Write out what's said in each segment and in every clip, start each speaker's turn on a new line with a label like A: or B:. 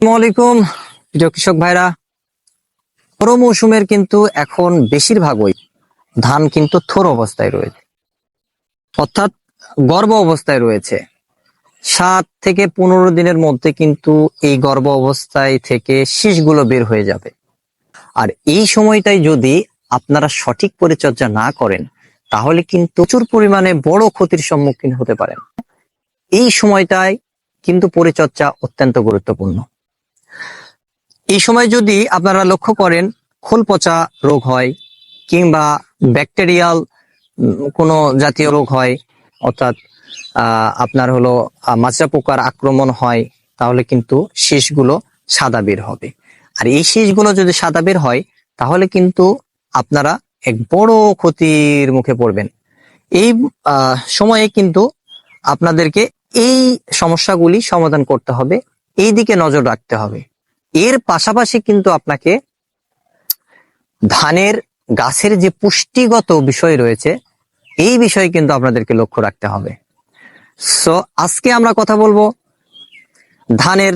A: আসসালামু আলাইকুম, প্রিয় কৃষক ভাইরা। বড় মৌসুমের কিন্তু এখন বেশিরভাগই ধান কিন্তু থোর অবস্থায় রয়েছে। অর্থাৎ গর্ভ অবস্থায় রয়েছে। সাত থেকে পনেরো দিনের মধ্যে কিন্তু এই গর্ভ অবস্থায় থেকে শীষগুলো বের হয়ে যাবে। আর এই সময়টাই যদি আপনারা সঠিক পরিচর্যা না করেন, তাহলে কিন্তু প্রচুর পরিমাণে বড় ক্ষতির সম্মুখীন হতে পারেন। এই সময়টায় কিন্তু পরিচর্যা অত্যন্ত গুরুত্বপূর্ণ। এই সময় যদি আপনারা লক্ষ্য করেন, খোল পচা রোগ হয় কিংবা ব্যাকটেরিয়াল কোনো জাতীয় রোগ হয়, অর্থাৎ আপনার হলো মাজরা পোকার আক্রমণ হয়, তাহলে কিন্তু শীষগুলো সাদা বের হবে। আর এই শীষগুলো যদি সাদা বের হয়, তাহলে কিন্তু আপনারা এক বড় ক্ষতির মুখে পড়বেন। এই সময়ে কিন্তু আপনাদেরকে এই সমস্যাগুলি সমাধান করতে হবে, এই দিকে নজর রাখতে হবে। এর পাশাপাশি কিন্তু আপনাকে ধানের গাছের যে পুষ্টিগত বিষয় রয়েছে, এই বিষয়ে কিন্তু আপনাদেরকে লক্ষ্য রাখতে হবে। সো আজকে আমরা কথা বলব ধানের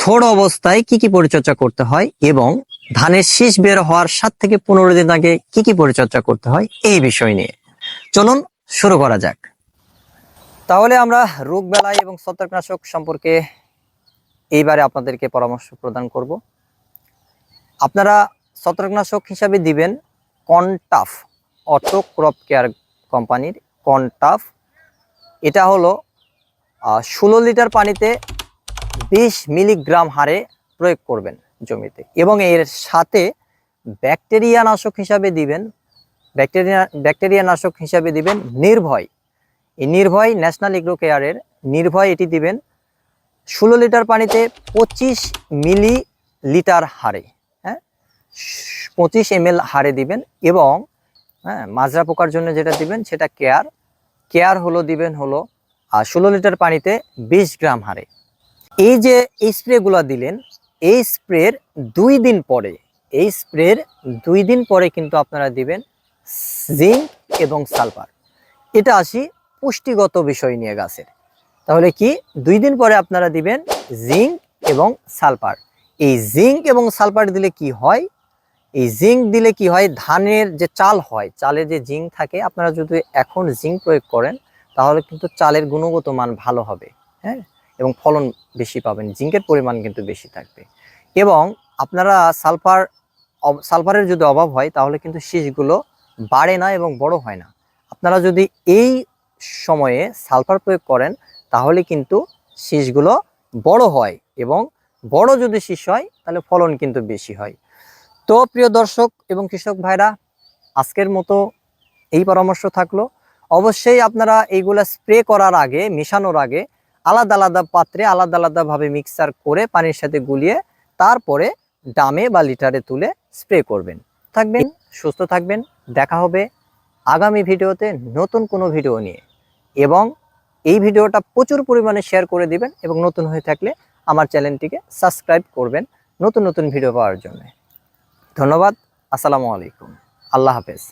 A: থোড় অবস্থায় কি কি পরিচর্যা করতে হয় এবং ধানের শীষ বের হওয়ার সাত থেকে পনেরো দিন আগে কি কি পরিচর্যা করতে হয় এই বিষয় নিয়ে। চলুন শুরু করা যাক। তাহলে আমরা রোগ বেলায় এবং ছত্রাকনাশক সম্পর্কে এইবারে আপনাদেরকে পরামর্শ প্রদান করব। আপনারা ছত্রাকনাশক হিসাবে দিবেন কনটাফ অটো ক্রপ কেয়ার কোম্পানির কনটাফ। এটা হলো ষোলো লিটার পানিতে বিশ মিলিগ্রাম হারে প্রয়োগ করবেন জমিতে এবং এর সাথে ব্যাকটেরিয়া নাশক হিসাবে দিবেন, ব্যাকটেরিয়া ব্যাকটেরিয়া নাশক হিসাবে দিবেন নির্ভয়। এই নির্ভয় ন্যাশনাল এগ্রো কেয়ারের নির্ভয় এটি দিবেন ষোলো লিটার পানিতে পঁচিশ মিলি লিটার হারে হ্যাঁ? পঁচিশ এম হারে দিবেন এবং হ্যাঁ মাজরা পোকার জন্য যেটা দিবেন সেটা কেয়ার। কেয়ার হলো দিবেন হলো আর ষোলো লিটার পানিতে বিশ গ্রাম হারে। এই যে এই স্প্রেগুলো দিলেন, এই স্প্রের দুই দিন পরে, এই স্প্রের দুই দিন পরে কিন্তু আপনারা দিবেন জিঙ্ক এবং সালফার। এটা আসি পুষ্টিগত বিষয় নিয়ে গাছের। তাহলে কি? দুই দিন পরে আপনারা দিবেন জিঙ্ক এবং সালফার। এই জিঙ্ক এবং সালফার দিলে কি হয়? এই জিঙ্ক দিলে কি হয়? ধানের যে চাল হয়, চালে যে জিঙ্ক থাকে, আপনারা যদি এখন জিঙ্ক প্রয়োগ করেন, তাহলে কিন্তু চালের গুণগত মান ভালো হবে হ্যাঁ? এবং ফলন বেশি পাবেন, জিঙ্কের পরিমাণ কিন্তু বেশি থাকবে। এবং আপনারা সালফার সালফারের যদি অভাব হয়, তাহলে কিন্তু শীষগুলো বাড়ে না এবং বড় হয় না। আপনারা যদি এই সময়ে সালফার প্রয়োগ করেন তাহলে কিন্তু শীষগুলো বড় হয় এবং বড় যদি শীষ হয়, তাহলে ফলন কিন্তু বেশি হয়। তো প্রিয় দর্শক এবং কৃষক ভাইরা, আজকের মতো এই পরামর্শ থাকল। অবশ্যই আপনারা এইগুলা স্প্রে করার আগে, মেশানোর আগে আলাদা আলাদা পাত্রে আলাদা আলাদাভাবে মিক্সার করে পানির সাথে গুলিয়ে তারপরে ডামে বা লিটারে তুলে স্প্রে করবেন। থাকবেন, সুস্থ থাকবেন। দেখা হবে আগামী ভিডিওতে নতুন কোনো ভিডিও নিয়ে। এবং এই ভিডিওটা প্রচুর পরিমাণে শেয়ার করে দিবেন এবং নতুন হয়ে থাকলে আমার চ্যানেলটিকে সাবস্ক্রাইব করবেন নতুন নতুন ভিডিও পাওয়ার জন্য। ধন্যবাদ, আসসালামু আলাইকুম। আল্লাহ হাফেজ।